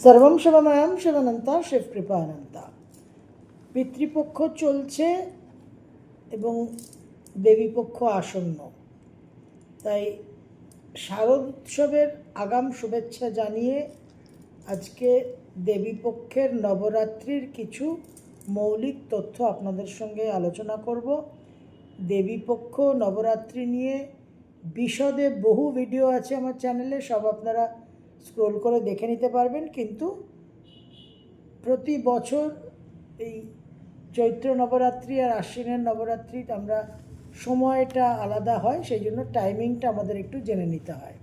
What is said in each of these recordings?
সর্বম শিবময়াম শিবানন্তা শিব কৃপানন্তা পিতৃপক্ষ চলছে এবং দেবীপক্ষ আসন্ন। তাই শারদ উৎসবের আগাম শুভেচ্ছা জানিয়ে আজকে দেবীপক্ষের নবরাত্রির কিছু মৌলিক তথ্য আপনাদের সঙ্গে আলোচনা করব। দেবীপক্ষ নবরাত্রি নিয়ে বিশদে বহু ভিডিও আছে আমার চ্যানেলে, সব আপনারা স্ক্রোল করে দেখে নিতে পারবেন, কিন্তু প্রতি বছর এই চৈত্র নবরাত্রি আর আশ্বিনের নবরাত্রি আমরা সময়টা আলাদা হয় সেই জন্য টাইমিংটা আমাদের একটু জেনে নিতে হয়।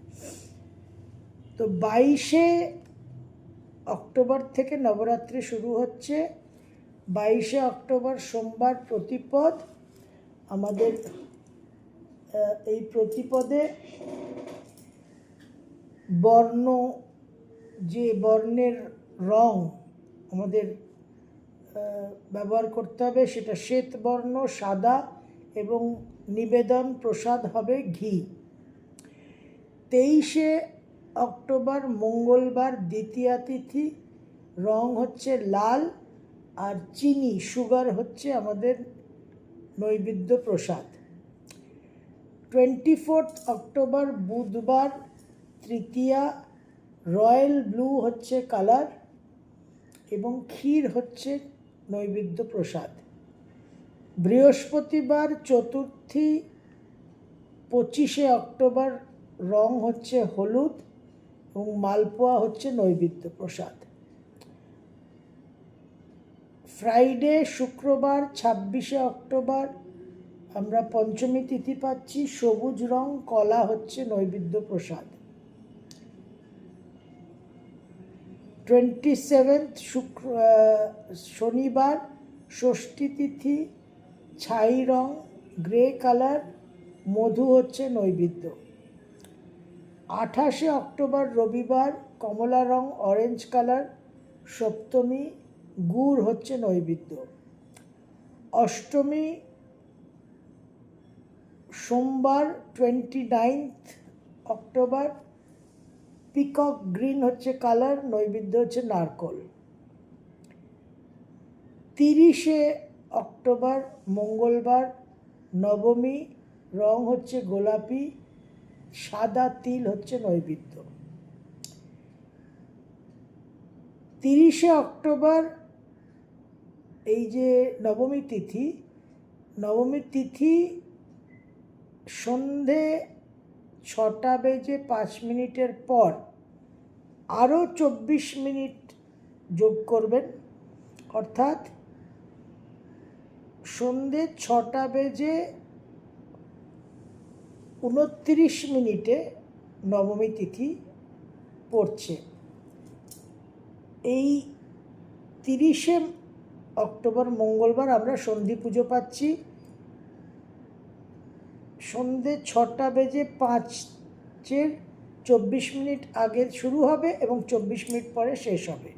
তো বাইশে অক্টোবর থেকে নবরাত্রি শুরু হচ্ছে। বাইশে অক্টোবর সোমবার প্রতিপদ আমাদের এই প্রতিপদে বর্ণ, যে বর্ণের রং আমাদের ব্যবহার করতে হবে, সেটা শ্বেত বর্ণ, সাদা এবং নিবেদন প্রসাদ হবে ঘি। তেইশে অক্টোবর, মঙ্গলবার, দ্বিতীয়া তিথি, রং হচ্ছে লাল আর চিনি, সুগার হচ্ছে আমাদের নৈবেদ্য প্রসাদ। টোয়েন্টি ফোর্থ অক্টোবর, বুধবার তৃতীয়া রয়্যাল ব্লু হচ্ছে কালার এবং ক্ষীর হচ্ছে নৈবেদ্য প্রসাদ। বৃহস্পতিবার চতুর্থী, পঁচিশে অক্টোবর রং হচ্ছে হলুদ এবং মালপোয়া হচ্ছে নৈবেদ্য প্রসাদ। ফ্রাইডে, শুক্রবার, ছাব্বিশে অক্টোবর আমরা পঞ্চমী তিথি পাচ্ছি। সবুজ রং, কলা হচ্ছে নৈবেদ্য প্রসাদ। টোয়েন্টি সেভেন্থ শুক্র শনিবার, ষষ্ঠী তিথি, ছাই রং, গ্রে কালার, মধু হচ্ছে নৈবেদ্য। আঠাশে অক্টোবর রবিবার, কমলা রং, অরেঞ্জ কালার, সপ্তমী, গুড় হচ্ছে নৈবেদ্য। অষ্টমী সোমবার, twenty ninth October peacock green হচ্ছে কালার নৈবেদ্য হচ্ছে নারকল। তিরিশে অক্টোবর, মঙ্গলবার, নবমী, রং হচ্ছে গোলাপি, সাদা তিল হচ্ছে নৈবেদ্য। তিরিশে অক্টোবর, এই যে নবমী তিথি নবমী তিথি সন্ধে ছটা বেজে পাঁচ মিনিটের পর আরও চব্বিশ মিনিট যোগ করবেন। অর্থাৎ সন্ধে ছটা বেজে উনত্রিশ মিনিটে নবমী তিথি পড়ছে। এই তিরিশে অক্টোবর মঙ্গলবার আমরা সন্ধি পুজো পাচ্ছি। সন্ধে ছটা বেজে পাঁচের চব্বিশ মিনিট আগে শুরু হবে এবং চব্বিশ মিনিট পরে শেষ হবে।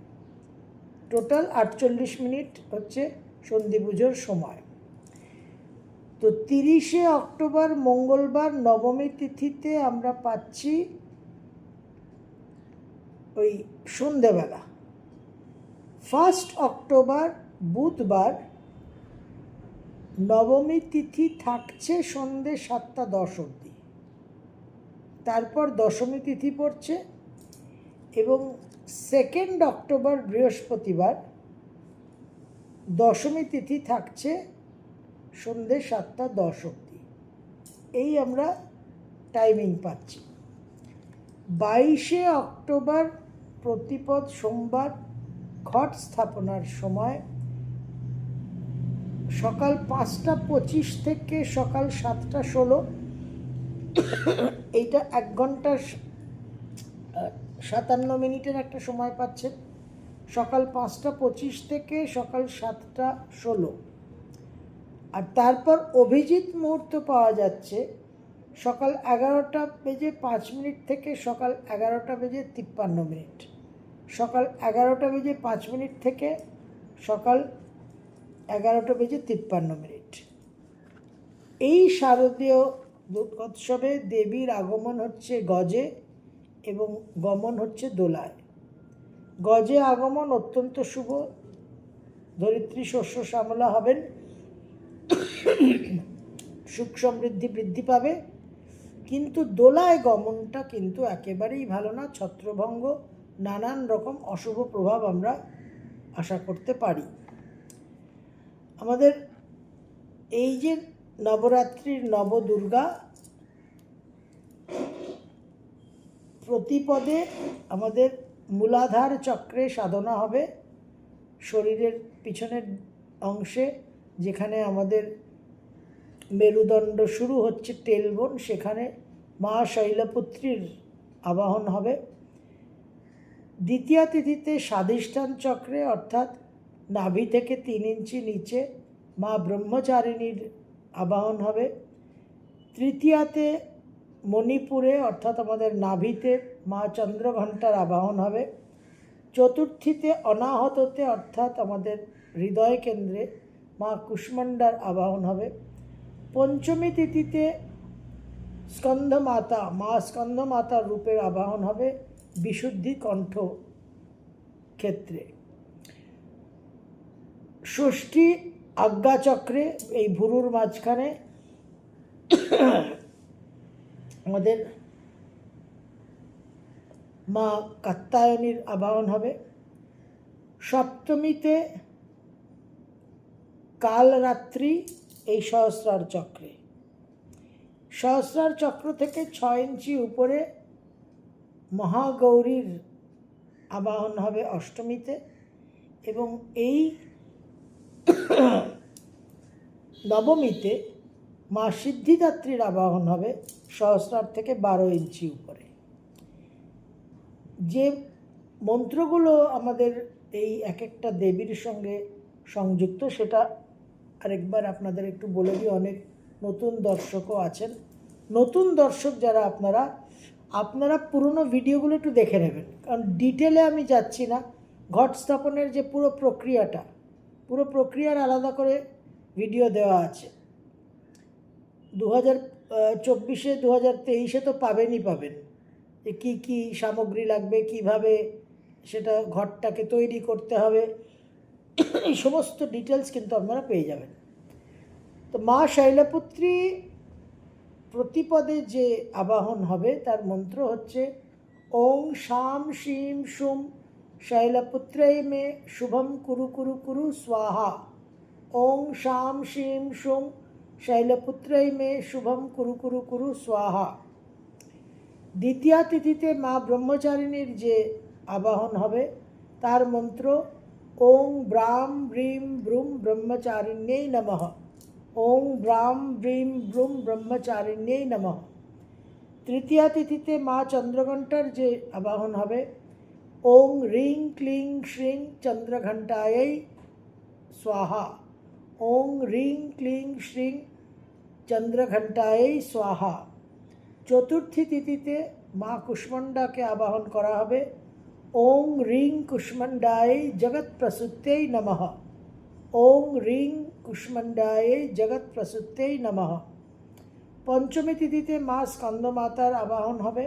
টোটাল আটচল্লিশ মিনিট হচ্ছে সন্ধি পুজোর সময়। তো তিরিশে অক্টোবর মঙ্গলবার নবমী তিথিতে আমরা পাচ্ছি ওই সন্ধেবেলা। ফার্স্ট অক্টোবর, বুধবার নবমী তিথি থাকছে সন্ধে সাতটা দশ অবধি। তারপর দশমী তিথি পড়ছে এবং সেকেন্ড অক্টোবর বৃহস্পতিবার দশমী তিথি থাকছে সন্ধে সাতটা দশ অবধি। এই আমরা টাইমিং পাচ্ছি। বাইশে অক্টোবর প্রতিপদ সোমবার ঘট স্থাপনার সময় সকাল পাঁচটা পঁচিশ থেকে সকাল সাতটা ষোলো এইটা এক ঘণ্টা সাতান্ন মিনিটের একটা সময় পাচ্ছেন সকাল পাঁচটা পঁচিশ থেকে সকাল সাতটা ষোলো। আর তারপর অভিজিৎ মুহূর্ত পাওয়া যাচ্ছে সকাল এগারোটা বেজে পাঁচ মিনিট থেকে সকাল এগারোটা বেজে তিপ্পান্ন মিনিট। সকাল এগারোটা বেজে পাঁচ মিনিট থেকে সকাল এগারোটা বেজে তিপ্পান্ন মিনিট। এই শারদীয় দুর্গোৎসবে দেবীর আগমন হচ্ছে গজে এবং গমন হচ্ছে দোলায়। গজে আগমন অত্যন্ত শুভ। ধরিত্রী শস্য শ্যামলা হবেন। সুখ সমৃদ্ধি বৃদ্ধি পাবে। কিন্তু দোলায় গমনটা কিন্তু একেবারেই ভালো না। ছত্রভঙ্গ, নানান রকম অশুভ প্রভাব আমরা আশা করতে পারি। আমাদের এই যে নবরাত্রির নবদুর্গা প্রতিপদে আমাদের মূলাধার চক্রে সাধনা হবে শরীরের পিছনের অংশে, যেখানে আমাদের মেরুদণ্ড শুরু হচ্ছে টেলবোন সেখানে মা শৈলপুত্রীর আবাহন হবে। দ্বিতীয় তিথিতে স্বাধিষ্ঠান চক্রে, অর্থাৎ নাভি থেকে তিন ইঞ্চি নিচে, মা ব্রহ্মচারিণীর আবাহন হবে। তৃতীয়াতে মণিপুরে, অর্থাৎ আমাদের নাভিতে, মা চন্দ্রঘণ্টার আবাহন হবে। চতুর্থীতে অনাহততে, অর্থাৎ আমাদের হৃদয় কেন্দ্রে মা কুষ্মান্ডার আবাহন হবে। পঞ্চমী তিথিতে স্কন্ধমাতা, মা স্কন্ধমাতার রূপের আবাহন হবে বিশুদ্ধি কণ্ঠ ক্ষেত্রে। ষষ্ঠী আজ্ঞাচক্রে, এই ভুরুর মাঝখানে আমাদের মা কাত্তায়নীর আবাহন হবে। সপ্তমীতে কাল রাত্রি এই সহস্রার চক্রে। সহস্রার চক্র থেকে ছয় ইঞ্চি উপরে মহাগৌরীর আবাহন হবে অষ্টমীতে এবং এই নবমীতে মা সিদ্ধিদাত্রীর আবাহন হবে সহস্রার থেকে বারো ইঞ্চি উপরে। যে মন্ত্রগুলো আমাদের এই এক একটা দেবীর সঙ্গে সংযুক্ত, সেটা আরেকবার আপনাদের একটু বলে দিই, অনেক নতুন দর্শকও আছেন। নতুন দর্শক যারা আপনারা আপনারা পুরনো ভিডিওগুলো একটু দেখে নেবেন। কারণ ডিটেলে আমি যাচ্ছি না, ঘট স্থাপনের যে পুরো প্রক্রিয়াটা পুরো প্রক্রিয়ার আলাদা করে ভিডিও দেওয়া আছে। দু হাজার চব্বিশে দু হাজার তেইশে তো পাবেনই পাবেন। যে কী কী সামগ্রী লাগবে, কীভাবে সেটা ঘরটাকে তৈরি করতে হবে, এই সমস্ত ডিটেলস কিন্তু আপনারা পেয়ে যাবেন। তো মা শৈলপুত্রী প্রতিপদে যে আবাহন হবে, তার মন্ত্র হচ্ছে ওং শাম, শিম শুম শৈলপুত্রই মে শুভম কুরু কুরু কুরু স্বাহা। ওং শাম শিম শুম শৈলপুত্রই মে শুভম কুরু কুরু কুরু স্বাহা। দ্বিতীয় তিথিতে মা ব্রহ্মচারিণীর যে আবাহন হবে, তার মন্ত্র ওং ব্রাম ব্রিম ব্রুম ব্রহ্মচারিণ্যেই নমঃ। ওং ব্রাম ব্রিম ব্রুম ব্রহ্মচারিণ্যেই নমঃ। তৃতীয়া তিথিতে মা চন্দ্রঘণ্টার যে আবাহন হবে ওং রিং ক্লিং শ্রিং চন্দ্রঘণ্টায়ই স্বাহা ওং রিং ক্লিং শ্রিং চন্দ্রঘণ্টায়ই স্বাহা চতুর্থী তিথিতে মা কুষ্মণ্ডাকে আবাহন করা হবে ওং রিং কুষ্মণ্ডায় জগৎ প্রসূত্যেই নমঃ ওং রিং কুষ্মণ্ডায় জগৎ প্রসূত্যেই নমঃ পঞ্চমী তিথিতে মা স্কন্দমাতার আবাহন হবে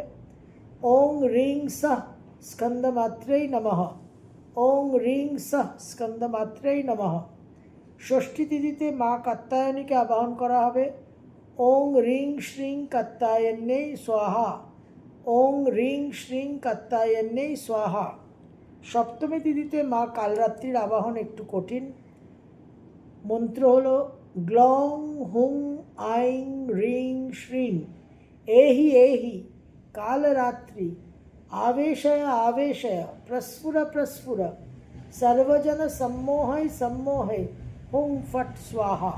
ওং রিং সহ স্কন্দমাত্রেই নমঃ। ওং রিং সহ স্কন্দমাত্রেই নমঃ। ষষ্ঠী তিথিতে মা কাত্তায়নীকে আবাহন করা হবে। ওং রিং শ্রিং কাত্তায়ন্যেই স্বাহা। ওং রিং শ্রিং কাত্তায়ন্যেই স্বাহা। সপ্তমী তিথিতে মা কালরাত্রির আবাহন একটু কঠিন। মন্ত্র হলো, গ্লং হুং আইং রিং শ্রিং। এহি এহি, কালরাত্রি। আবেশয় আবেশয় প্রস্ফুর প্রস্ফুর সর্বজন সম্মোহয় সম্মোহয় হুং ফট স্বাহা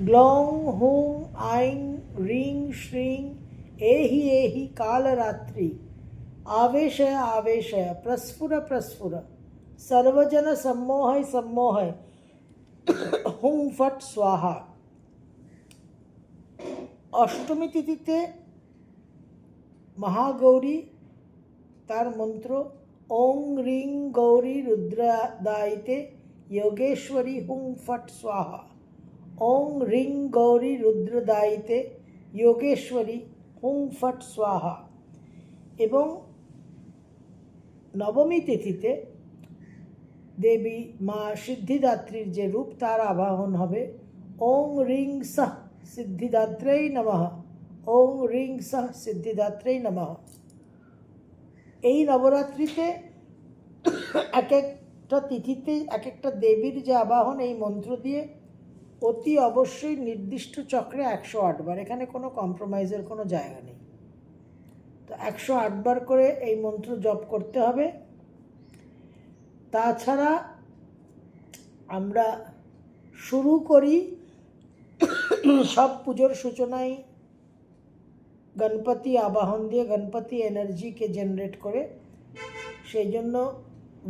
গ্লং হুং আইং রিং শ্রিং एहि एहि कालरात्रि आवेशय आवेशय प्रस्फुर प्रस्फुर सर्वजन सम्मोहय सम्मोहय হুং ফট স্বাহা অষ্টমী তিথিতে মহাগৌরী, তার মন্ত্র, ওং রিং গৌরী রুদ্রদায়িতে যোগেশ্বরী হুং ফট স্বাহা। ওং রিং গৌরী রুদ্রদায়িতে যোগেশ্বরী হুং ফট স্বাহা। এবং নবমী তিথিতে দেবী মা সিদ্ধিদাত্রীর যে রূপ, তার আবাহন হবে, ওং রিং সাহ সিদ্ধিদাত্রেই নমঃ। ওং রিং সাহ সিদ্ধিদাত্রেই নমঃ। এই নবরাত্রিতে এক একটা তিথিতে এক একটা দেবীর যে আবাহন, এই মন্ত্র দিয়ে অতি অবশ্যই নির্দিষ্ট চক্রে একশো আটবার এখানে কোনো কম্প্রোমাইজের কোনো জায়গা নেই। তো একশো আটবার করে এই মন্ত্র জপ করতে হবে। তাছাড়া আমরা শুরু করি সব পুজোর সূচনায় গণপতি আবাহন দিয়ে গণপতি এনার্জিকে জেনারেট করে। সেই জন্য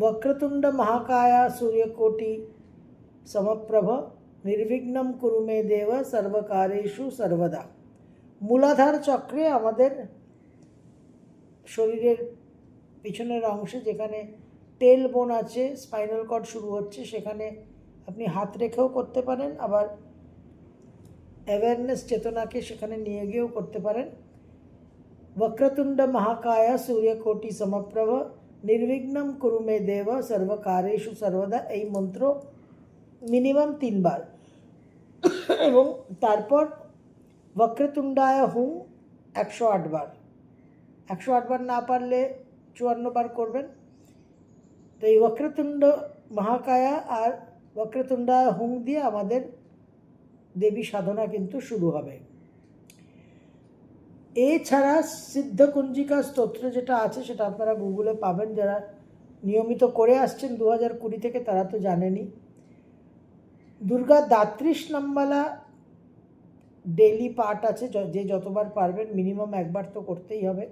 বক্রতুণ্ড মহাকায়া সূর্যকোটি সমপ্রভ নির্বিঘ্নম কুরু মে দেব সর্বকারেষু সর্বদা মূলাধার চক্রে আমাদের শরীরের পিছনের অংশে যেখানে টেল বোন আছে স্পাইনাল কর্ড শুরু হচ্ছে, সেখানে আপনি হাত রেখেও করতে পারেন, আবার অ্যাওয়ারনেস চেতনাকে সেখানে নিয়ে গিয়েও করতে পারেন। વક્રતુંડ મહાકાય સૂર્યકોટી સમપ્રભ નિર્વિઘ્નમ કુરુ મે દેવ સર્વ કાર્যেষু সর্বদা এই মন্ত্র মিনিমাম তিনবার এবং তারপর বক্রতুণ্ডায় হুম একশো আটবার একশো আটবার না পারলে চুয়ান্নবার করবেন তো এই বক্রতুণ্ড মহাকায়া আর বক্রতুণ্ডায় হুম দিয়ে আমাদের দেবী সাধনা কিন্তু শুরু হবে এছাড়া সিদ্ধকুঞ্জিকা স্তোত্র যেটা আছে, সেটা আপনারা গুগলে পাবেন। যারা নিয়মিত করে আসছেন দু হাজার কুড়ি থেকে তারা তো জানেনই। দুর্গা দাত্রিশ নাম্বালা ডেলি পাঠ আছে, যে যতবার পারবেন, মিনিমাম একবার তো করতেই হবে।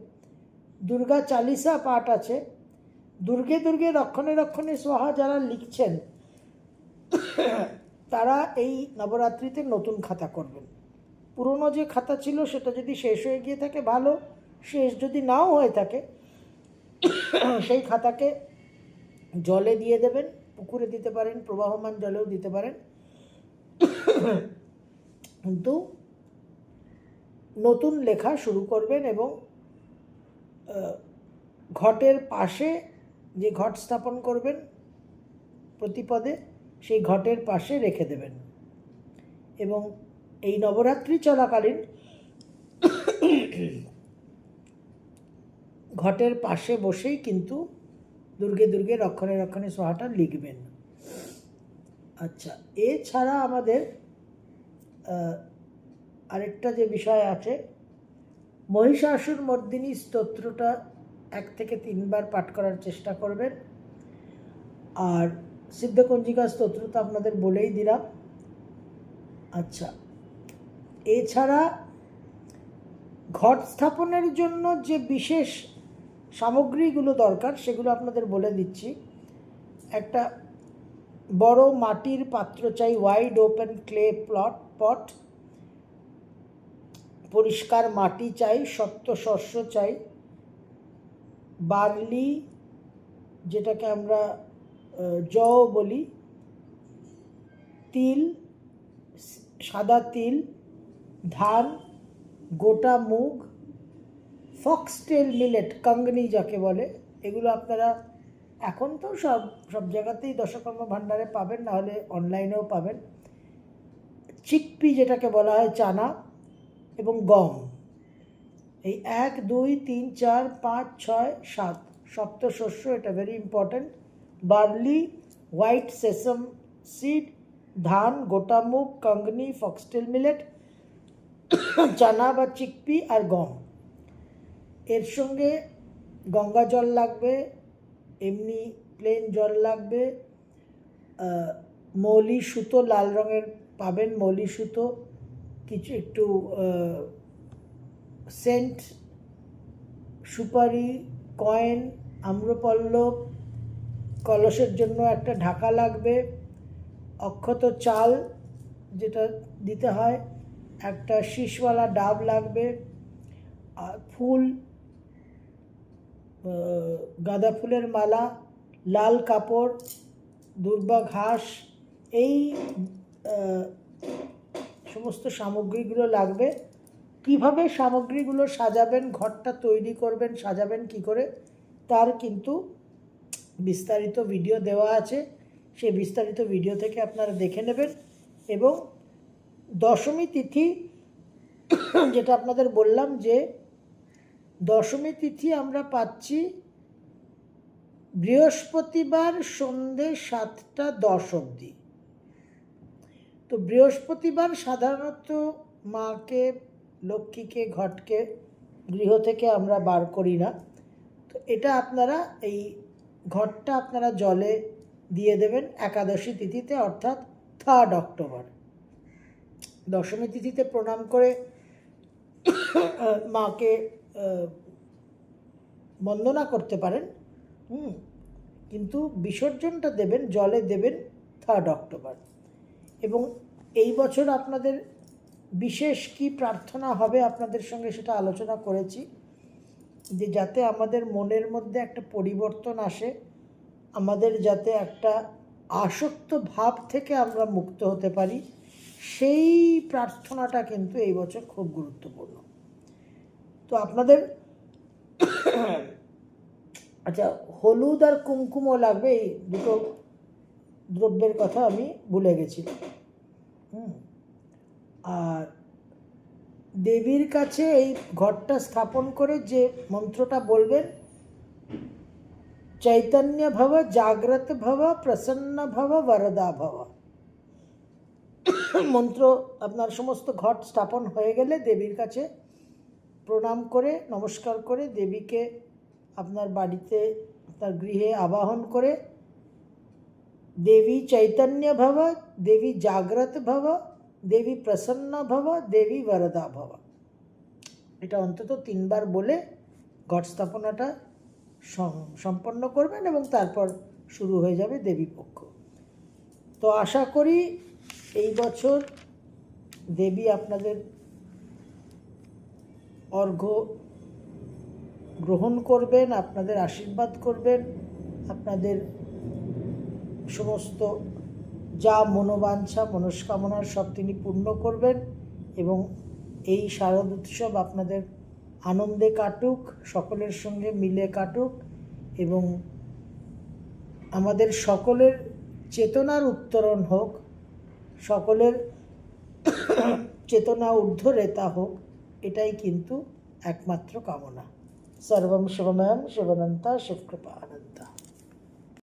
দুর্গা চালিসা পাঠ আছে। দুর্গে দুর্গে রক্ষণে রক্ষণে সোহা যারা লিখছেন, তারা এই নবরাত্রিতে নতুন খাতা করবেন। পুরনো যে খাতা ছিল সেটা যদি শেষ হয়ে গিয়ে থাকে, ভালো। শেষ যদি নাও হয়ে থাকে, সেই খাতাকে জলে দিয়ে দেবেন, পুকুরে দিতে পারেন, প্রবাহমান জলেও দিতে পারেন। কিন্তু নতুন লেখা শুরু করবেন এবং ঘটের পাশে যে ঘট স্থাপন করবেন প্রতিপদে, সেই ঘটের পাশে রেখে দেবেন। এবং এই নবরাত্রি চলাকালীন ঘটের পাশে বসেই কিন্তু দুর্গে দুর্গে রক্ষণে রক্ষণে সোহাটা লিখবেন। আচ্ছা এছাড়া আমাদের আরেকটা যে বিষয় আছে, মহিষাসুর মর্দিনী স্তোত্রটা এক থেকে তিনবার পাঠ করার চেষ্টা করবেন। আর সিদ্ধকঞ্জিকা স্তোত্র তো আপনাদের বলেই দিলাম। আচ্ছা এছাড়া ঘট স্থাপনের জন্য যে বিশেষ সামগ্রীগুলো দরকার, সেগুলো আপনাদের বলে দিচ্ছি। একটা বড় মাটির পাত্র চাই wide open clay plot pot পরিষ্কার মাটি চাই, শক্ত শস্য চাই, বার্লি, যেটাকে আমরা জও বলি, তিল, সাদা তিল ধান গোটা মুগ ফক্সটেল মিলেট কাঙ্গনি যাকে বলে এগুলো আপনারা এখন তো সব সব জায়গাতেই দশকর্ম ভাণ্ডারে পাবেন নাহলে অনলাইনেও পাবেন চিকপি যেটাকে বলা হয় চানা এবং গম এই এক, দুই, তিন, চার, পাঁচ, ছয়, সাত সপ্ত শস্য এটা very important barley white sesame seed ধান, গোটা মুগ কাঙ্গনি ফক্সটেল মিলেট চানা বা চিকপি আর গম। এর সঙ্গে গঙ্গা জল লাগবে, এমনি প্লেন জল লাগবে মৌলি সুতো, লাল রঙের পাবেন মৌলি সুতো, কিছু একটু সেন্ট সুপারি কয়েন আম্রপল্লব, কলসের জন্য একটা ঢাকা লাগবে, অক্ষত চাল যেটা দিতে হয়। একটা শীষওয়ালা ডাব লাগবে, আর ফুল গাঁদা ফুলের মালা, লাল কাপড়, দুর্বা ঘাস, এই সমস্ত সামগ্রীগুলো লাগবে। কীভাবে সামগ্রীগুলো সাজাবেন, ঘরটা তৈরি করবেন, সাজাবেন, কি করে, তার কিন্তু বিস্তারিত ভিডিও দেওয়া আছে। সেই বিস্তারিত ভিডিও থেকে আপনারা দেখে নেবেন এবং দশমী তিথি, যেটা আপনাদের বললাম যে দশমী তিথি আমরা পাচ্ছি বৃহস্পতিবার সন্ধে সাতটা দশ অবধি। তো বৃহস্পতিবার সাধারণত মাকে, লক্ষ্মীকে, ঘটকে, গৃহ থেকে আমরা বার করি না। তো এটা আপনারা এই ঘরটা আপনারা জলে দিয়ে দেবেন একাদশী তিথিতে, অর্থাৎ থার্ড অক্টোবর দশমী তিথিতে প্রণাম করে মাকে বন্দনা করতে পারেন, হুম, কিন্তু বিসর্জনটা দেবেন, জলে দেবেন থার্ড অক্টোবর এবং এই বছর আপনাদের বিশেষ কি প্রার্থনা হবে আপনাদের সঙ্গে সেটা আলোচনা করেছি, যে যাতে আমাদের মনের মধ্যে একটা পরিবর্তন আসে, আমাদের যাতে একটা আসক্ত ভাব থেকে আমরা মুক্ত হতে পারি সেই প্রার্থনাটা কিন্তু এই বছর খুব গুরুত্বপূর্ণ। তো আপনাদের আচ্ছা হলুদ আর কুমকুমও লাগবে, এই দুটো দ্রব্যের কথা আমি ভুলে গেছি। হুম। আর দেবীর কাছে এই ঘরটা স্থাপন করে যে মন্ত্রটা বলবেন, চৈতন্য ভব, জাগ্রত ভব, প্রসন্ন ভব, বরদা ভব। মন্ত্র আপনার সমস্ত ঘট স্থাপন হয়ে গেলে দেবীর কাছে প্রণাম করে, নমস্কার করে, দেবীকে আপনার বাড়িতে, আপনার গৃহে আবাহন করে, দেবী চৈতন্য ভব, দেবী জাগ্রত ভব, দেবী প্রসন্ন ভব, দেবী বরদা ভব। এটা অন্তত তিনবার বলে ঘট স্থাপনাটা সম্পন্ন করবেন এবং তারপর শুরু হয়ে যাবে দেবী পক্ষ তো আশা করি এই বছর দেবী আপনাদের অর্ঘ্য গ্রহণ করবেন, আপনাদের আশীর্বাদ করবেন, আপনাদের সমস্ত যা মনোবাঞ্ছা মনস্কামনার সব তিনি পূর্ণ করবেন এবং এই শারদ উৎসব আপনাদের আনন্দে কাটুক, সকলের সঙ্গে মিলে কাটুক এবং আমাদের সকলের চেতনার উত্তরণ হোক। সকলের চেতনা ঊর্ধ্বরেতা হোক এটাই কিন্তু একমাত্র কামনা। সর্বম শিবময়ম শিবনন্তা শিবকৃপা আনন্দ।